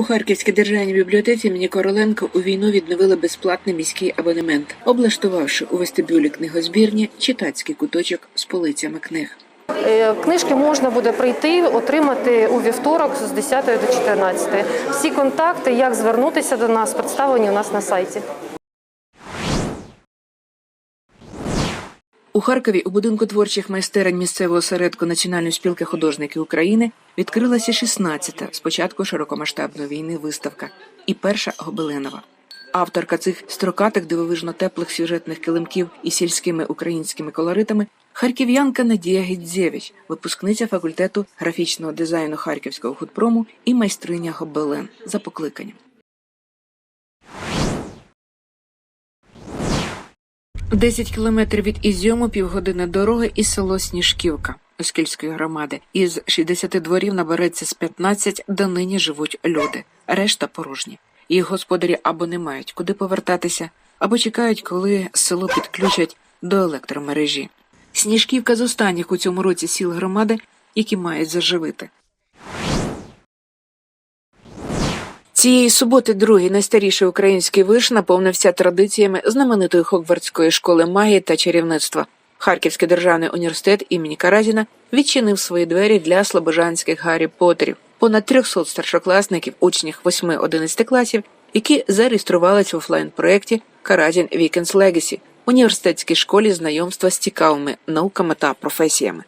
У Харківській державній бібліотеці імені Короленко у війну відновили безплатний міський абонемент, облаштувавши у вестибюлі книгозбірні читацький куточок з полицями книг. Е, Книжки можна буде прийти, отримати у вівторок з 10 до 14. Всі контакти, як звернутися до нас, представлені у нас на сайті. У Харкові у будинку творчих майстерень місцевого осередку Національної спілки художників України відкрилася 16-та з широкомасштабної війни виставка і перша гобеленова. Авторка цих строкатих дивовижно теплих сюжетних килимків із сільськими українськими колоритами харків'янка Надія Гідзєвич, випускниця факультету графічного дизайну Харківського худпрому і майстриня гобелен за покликанням. Десять кілометрів від Ізюму, півгодини дороги і село Сніжківка Оскільської громади. Із 60 дворів набереться з 15, де нині живуть люди. Решта порожні. Їх господарі або не мають куди повертатися, або чекають, коли село підключать до електромережі. Сніжківка з останніх у цьому році сіл громади, які мають заживити. Цієї суботи другий найстаріший український виш наповнився традиціями знаменитої Хогвартської школи магії та чарівництва. Харківський державний університет імені Каразіна відчинив свої двері для слобожанських Гаррі Поттерів. Понад 300 старшокласників, учнів 8-11 класів, які зареєструвалися в офлайн-проєкті Каразін Вікенс Легасі університетській школі знайомства з цікавими науками та професіями.